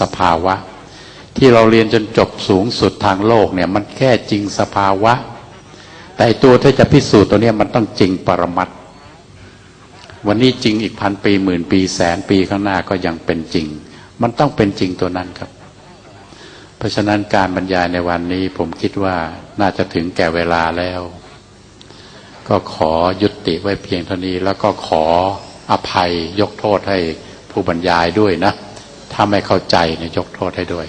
สภาวะ ที่เราเรียนจนจบสูงสุดทางโลกเนี่ย มันแค่จริงสภาวะ แต่ตัวที่จะพิสูจน์ตัวเนี้ยมันต้องจริงปรมัตถ์วันนี้จริงอีกพันปีหมื่นปีแสนปีข้างหน้าก็ยังเป็นจริง มันต้องเป็นจริงตัวนั้นครับ เพราะฉะนั้นการบรรยายในวันนี้ผมคิดว่าน่าจะถึงแก่เวลาแล้ว ก็ขอยุติไว้เพียงเท่านี้แล้วก็ขออภัยยกโทษให้ผู้บรรยายด้วยนะ ถ้าไม่เข้าใจเนี่ยยกโทษให้ด้วย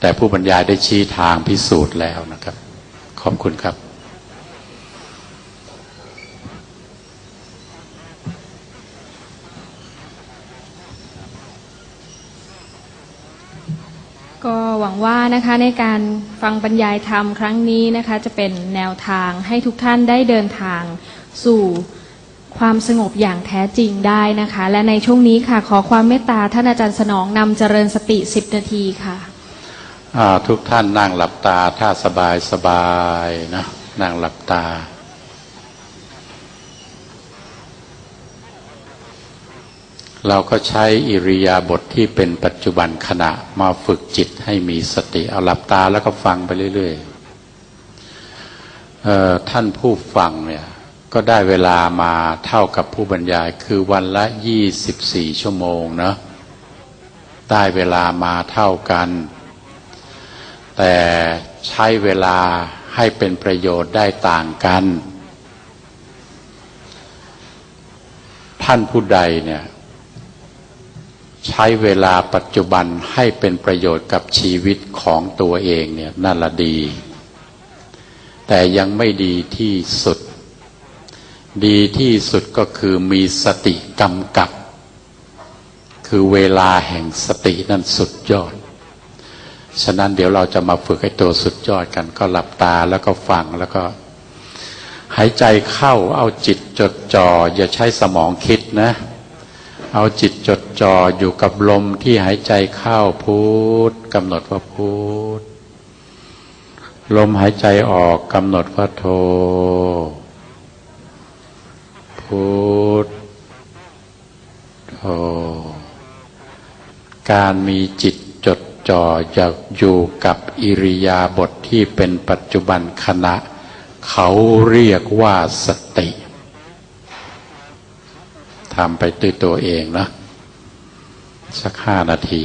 แต่ผู้บรรยายได้ชี้ทางพิสูจน์แล้วนะครับ ขอบคุณครับก็หวังว่านะคะในการฟังบรรยายธรรมครั้งนี้นะคะ จะเป็นแนวทางให้ทุกท่านได้เดินทางสู่ ความสงบอย่างแท้จริงได้นะคะ และในช่วงนี้ค่ะ ขอความเมตตาท่านอาจารย์สนองนำเจริญสติ10นาทีค่ะทุกท่านนั่งหลับตาถ้าสบายสบายนะนั่งหลับตา เราก็ใช้อิริยาบถทที่เป็นปัจจุบันขณะมาฝึกจิตให้มีสติเอาหลับตาแล้วก็ฟังไปเรื่อยๆออท่านผู้ฟังเนี่ย ก็ได้เวลามาเท่ากับผู้บรรยายคือวันละยี่สิบสี่ชั่วโมงเนาะได้เวลามาเท่ากัน แต่ใช้เวลาให้เป็นประโยชน์ได้ต่างกัน ท่านผู้ใดเนี่ยใช้เวลาปัจจุบันให้เป็นประโยชน์กับชีวิตของตัวเองเนี่ยนั่นละดี แต่ยังไม่ดีที่สุด ดีที่สุดก็คือมีสติกำกับ คือเวลาแห่งสตินั่นสุดยอด ฉะนั้นเดี๋ยวเราจะมาฝึกให้ตัวสุดยอดกัน ก็หลับตาแล้วก็ฟังแล้วก็ หายใจเข้าเอาจิตจดจ่ออย่าใช้สมองคิดนะ เอาจิตจดจ่ออยู่กับลมที่หายใจเข้าพูดกำหนดว่าพูดลมหายใจออกกำหนดว่าโท พูดโการมีจิตจดจ่อจะอยู่กับอิริยาบถทที่เป็นปัจจุบันขณะ เขาเรียกว่าสติทำไปด้วยตัวเองนะสักห้านาที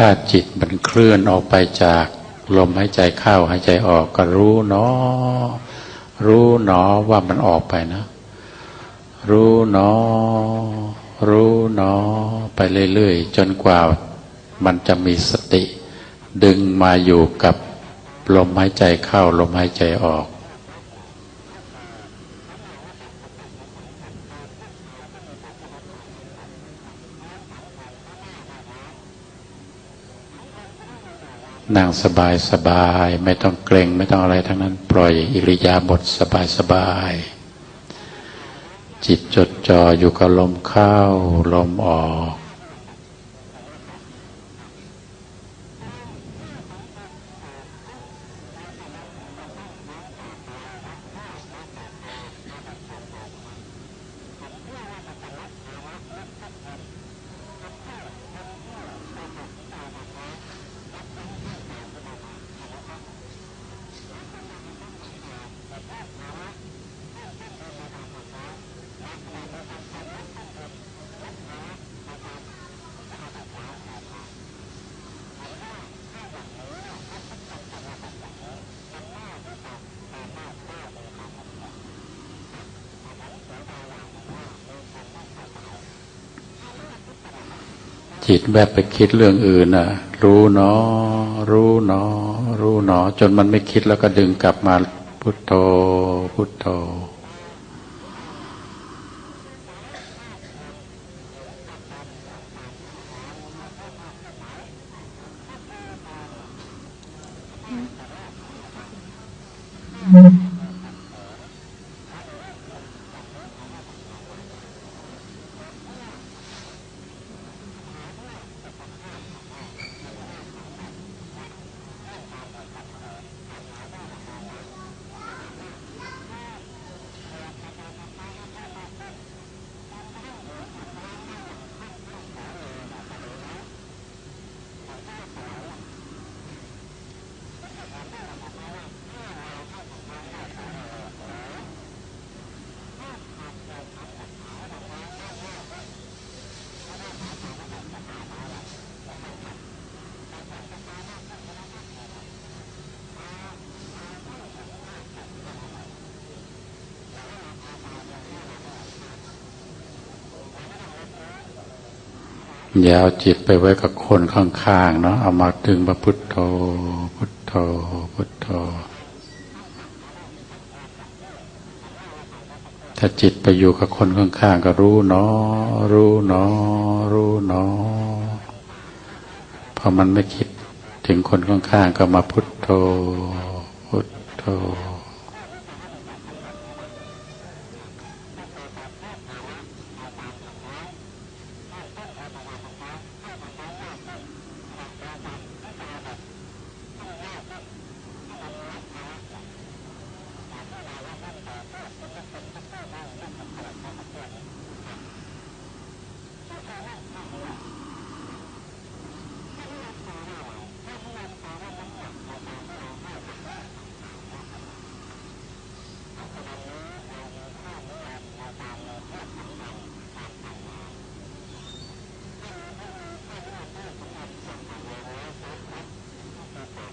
ถ้าจิตมันเคลื่อนออกไปจากลมหายใจเข้าหายใจออกก็รู้เนาะรู้เนาะว่ามันออกไปนะ รู้เนาะรู้เนาะไปเรื่อยๆ จนกว่ามันจะมีสติ ดึงมาอยู่กับลมหายใจเข้าลมหายใจออก นั่งสบายสบาย ไม่ต้องเกรงไม่ต้องอะไรทั้งนั้น ปล่อยอิริยาบถสบายสบาย จิตจดจ่ออยู่กับลมเข้าลมออก จิตแบบไปคิดเรื่องอื่นน่ะ รู้เนอะรู้เนอะรู้เนอะจนมันไม่คิดแล้วก็ดึงกลับมาพุทโธ พุทโธ อย่าเอาจิตไปไว้กับคนข้างๆเนาะเอามาดึงมาพุทโธ พุทโธ พุทโธ ถ้าจิตไปอยู่กับคนข้างๆก็รู้เนาะรู้เนาะรู้เนาะพอมันไม่คิดถึงคนข้างๆก็มาพุทโธ พุทโธ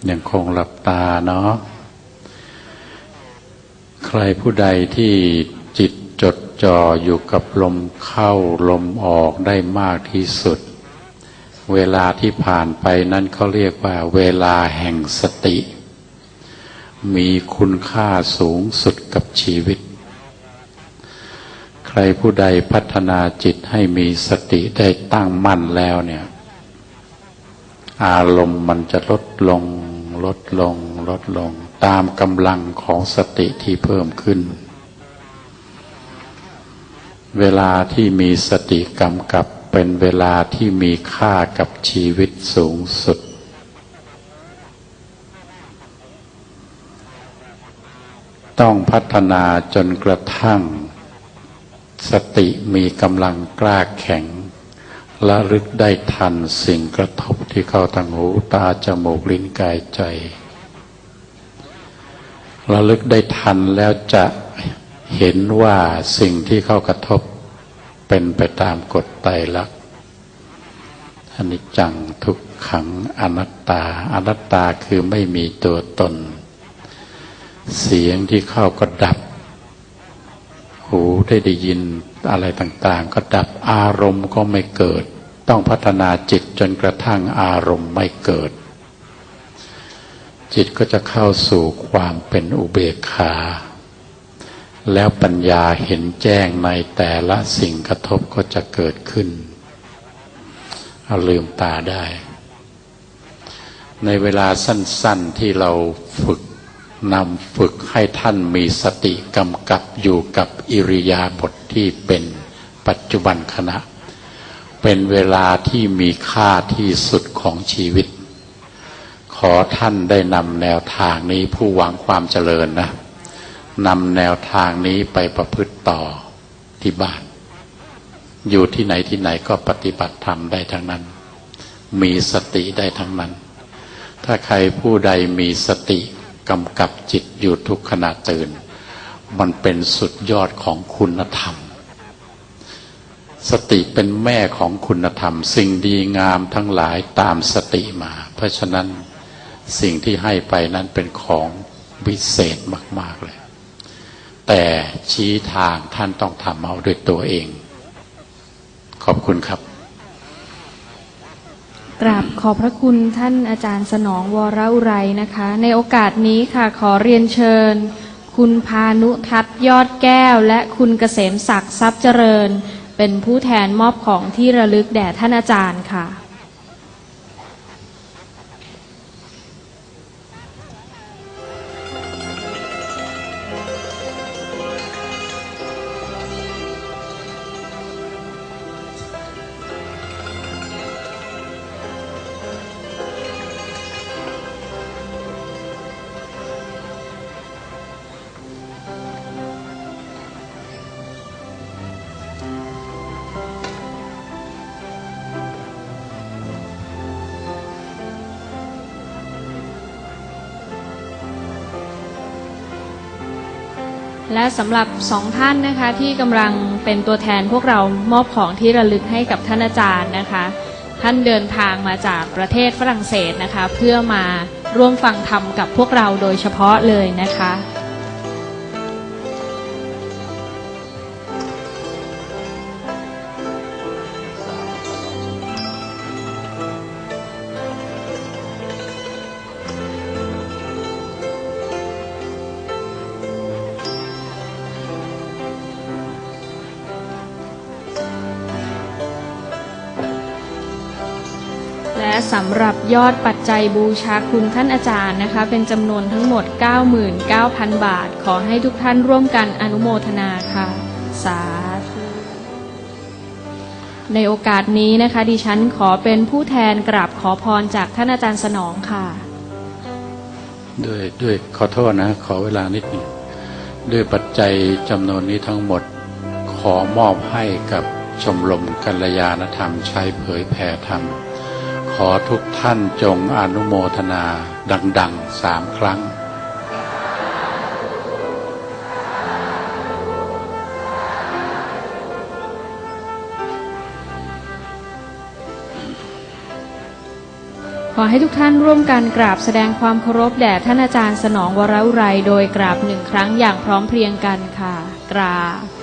ยังคงหลับตาเนาะ ใครผู้ใดที่จิตจดจ่ออยู่กับลมเข้าลมออกได้มากที่สุด เวลาที่ผ่านไปนั้นเขาเรียกว่าเวลาแห่งสติ มีคุณค่าสูงสุดกับชีวิต ใครผู้ใดพัฒนาจิตให้มีสติได้ตั้งมั่นแล้วเนี่ย อารมณ์มันจะลดลง ลดลงลดลง ตามกำลังของสติที่เพิ่มขึ้น เวลาที่มีสติกำกับเป็นเวลาที่มีค่ากับชีวิตสูงสุด ต้องพัฒนาจนกระทั่ง สติมีกำลังกล้าแข็ง ละลึกได้ทันสิ่งกระทบที่เข้าทางหูตาจมูกลิ้นกายใจ ระลึกได้ทันแล้วจะเห็นว่าสิ่งที่เข้ากระทบเป็นไปตามกฎไตรลักษณ์อนิจจังทุกขังอนัตตา อนัตตาคือไม่มีตัวตน เสียงที่เข้าก็ดับ หูได้ได้ยินอะไรต่างๆ ก็ดับอารมณ์ก็ไม่เกิด ต้องพัฒนาจิตจนกระทั่งอารมณ์ไม่เกิด จิตก็จะเข้าสู่ความเป็นอุเบกขา แล้วปัญญาเห็นแจ้งในแต่ละสิ่งกระทบก็จะเกิดขึ้น เอาลืมตาได้ ในเวลาสั้นๆที่เราฝึกนำฝึกให้ท่านมีสติกำกับอยู่กับอิริยาบถทที่เป็นปัจจุบันขณะ เป็นเวลาที่มีค่าที่สุดของชีวิต ขอท่านได้นำแนวทางนี้ผู้หวังความเจริญนะนำแนวทางนี้ไปประพฤติต่อที่บ้าน อยู่ที่ไหนที่ไหนก็ปฏิบัติธรรมได้ทั้งนั้น มีสติได้ทั้งนั้น ถ้าใครผู้ใดมีสติกำกับจิตอยู่ทุกขณะตื่น มันเป็นสุดยอดของคุณธรรม สติเป็นแม่ของคุณธรรม สิ่งดีงามทั้งหลายตามสติมา เพราะฉะนั้นสิ่งที่ให้ไปนั้นเป็นของวิเศษมาก ๆ เลย แต่ชี้ทางท่านต้องทำเอาด้วยตัวเอง ขอบคุณครับ กราบขอบพระคุณท่านอาจารย์สนองวรอุไรนะคะ ในโอกาสนี้ค่ะขอเรียนเชิญ คุณพานุทัศยอดแก้ว และคุณเกษมศักดิ์ทรัพย์เจริญ เป็นผู้แทนมอบของที่ระลึกแด่ท่านอาจารย์ค่ะ และสำหรับสองท่านนะคะที่กำลังเป็นตัวแทนพวกเรามอบของที่ระลึกให้กับท่านอาจารย์นะคะ ท่านเดินทางมาจากประเทศฝรั่งเศสนะคะ เพื่อมาร่วมฟังธรรมกับพวกเราโดยเฉพาะเลยนะคะ สำหรับยอดปัจจัยบูชาคุณท่านอาจารย์นะคะ เป็นจำนวนทั้งหมด 99,000 บาท ขอให้ทุกท่านร่วมกันอนุโมทนาค่ะ สาธุ ในโอกาสนี้นะคะ ดิฉันขอเป็นผู้แทนกราบขอพรจากท่านอาจารย์สนองค่ะ ด้วยด้วยขอโทษนะ ขอเวลานิดหนึงด้วยปัจจัยจำนวนนี้ทั้งหมด ขอมอบให้กับชมรมกัลยาณธรรมใช้เผยแผ่ธรรม ขอทุกท่านจงอนุโมทนาดังๆสามครั้งขอให้ทุกท่านร่วมกันกราบแสดงความเคารพแด่ท่านอาจารย์สนองวรอุไร โดยกราบหนึ่งครั้งอย่างพร้อมเพรียงกันค่ะ กราบ